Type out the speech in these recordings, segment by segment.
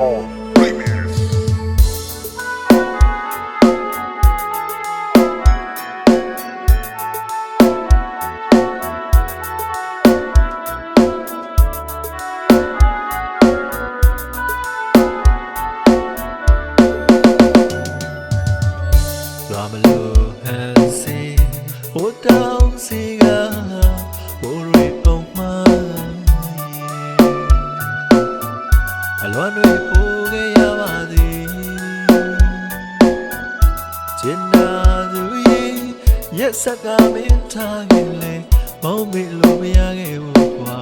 The Heat on Remix. လာမလို့ဟန်စီဟိုတောင် က်စက်ကမင်းထားခဲ့လေမောင်းမေလို့မရခဲ့ဘူးကွာ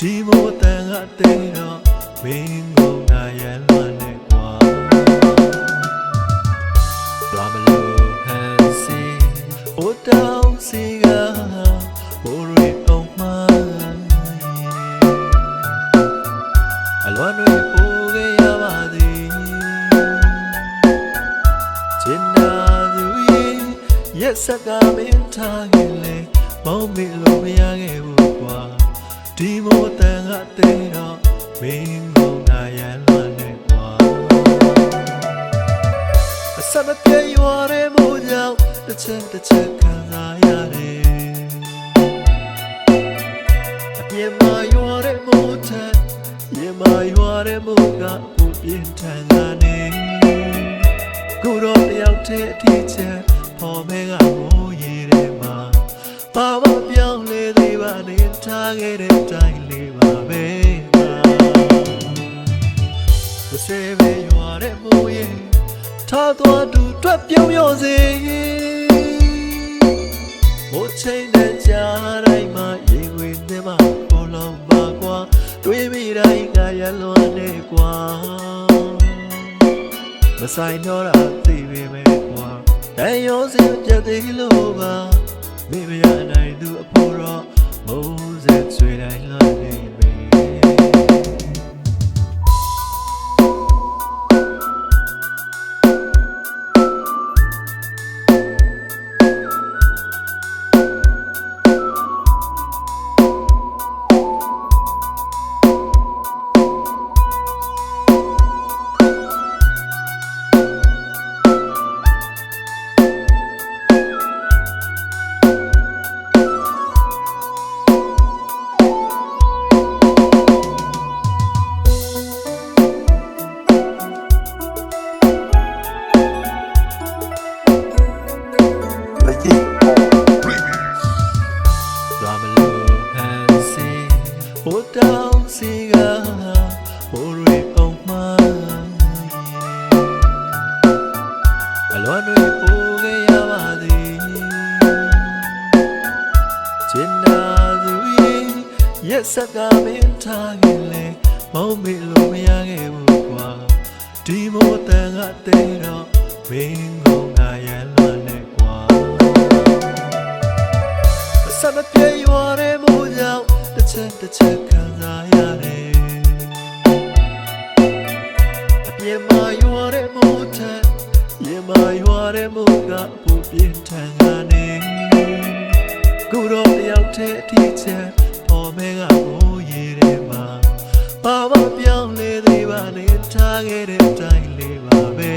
ဒီမို့တန်ကတဲ့တော့မင်းကိုငါရန်လွန်နေကွာလာမလို့ဟန်စီဟိုတောင်စီကဘိုးရီအောင်မှန်အလွန်တွေ က်စက်ကမင်းထားခဲ့လေမောင်းမေလို့မရခဲ့ဘူးကွာဒီမို့တန်ကတဲ့တော့မင်းကိုငါရန်လွန်နေကွာအစမပြေရွာတဲ့မိုးကြောင့်တစ်ချက်တစ်ချက်ခံစားရတယ်အပြင်မှာရွာတဲ့မိုးထက်ရေမှာရွာတဲ့မိုးကပူပြင်းထန်ကနေကိုတော့တယောက်တည်းအထီးချက် ပေါ်မဲကမိုးရေထဲမှာဘာမှပြောင်းလဲသေးပါနဲ့ထားခဲ့တဲ့တိုင်းလေးပါပဲမစေပဲရွာတဲ့မိုးရဲ့ထားသွားသူတွက်ပြုံးရောစေမိုးချိန်နဲ့ကြားတိုင်းမှာရေဝင်နေမှာပေါ်လုံးပါကွာတွေးမိတိုင်းကရလွန်နေကွာမဆိုင်တော့တာသိပေမဲ့ကွာ တန်ရောစင်ပြတ်သေးလို့ပါမိမရနိုင်သူအဖို့တော့မိုးစက်ဆွေတိုင်းလာနေ ကျင်နာသူရဲ့ရက်စက်ကမင်းထားခဲ့လေမောင်းမေလို့မရခဲ့ဘူးကွာဒီမို့တန်ကတဲ့တော့မင်းကိုငါရန်လွန်နေကွာအစမပြေရွာတဲ့မိုးကြောင့်တစ်ချက်တစ်ချက်ခံစားရတယ်အပြင်မှာရွာတဲ့မိုးထက်ရေမှာရွာတဲ့မိုးကပူပြင်းထန်ကနေကိုတော့တယောက် တည်းအထီးချက်ပေါ်မဲကမိုးရေထဲမှာဘာမှပြောင်းလဲသေးပါနဲ့ထားခဲ့တဲ့တိုင်းလေးပါပဲ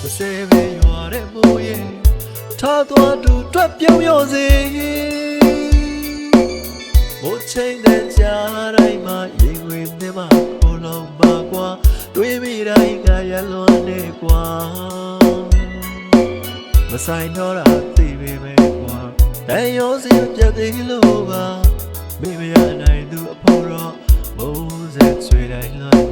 မစေပဲရွာတဲ့မိုးရဲ့ထားသွားသူတွက်ပြုံးရောစေမိုးချိန်တဲ့ကြားတိုင်းမှာရေဝင်နေမှာပေါ်လုံးပါကွာတွေးမိတိုင်းကရလွန်နေကွာမဆိုင်တော့တာသိပေမဲ့ကွာ တန်ရောစင်ပြတ်သိလို့ပါမိမရနိုင်သူအဖို့တော့မိုးဆက်ချွေတိုင်းလွှမ်း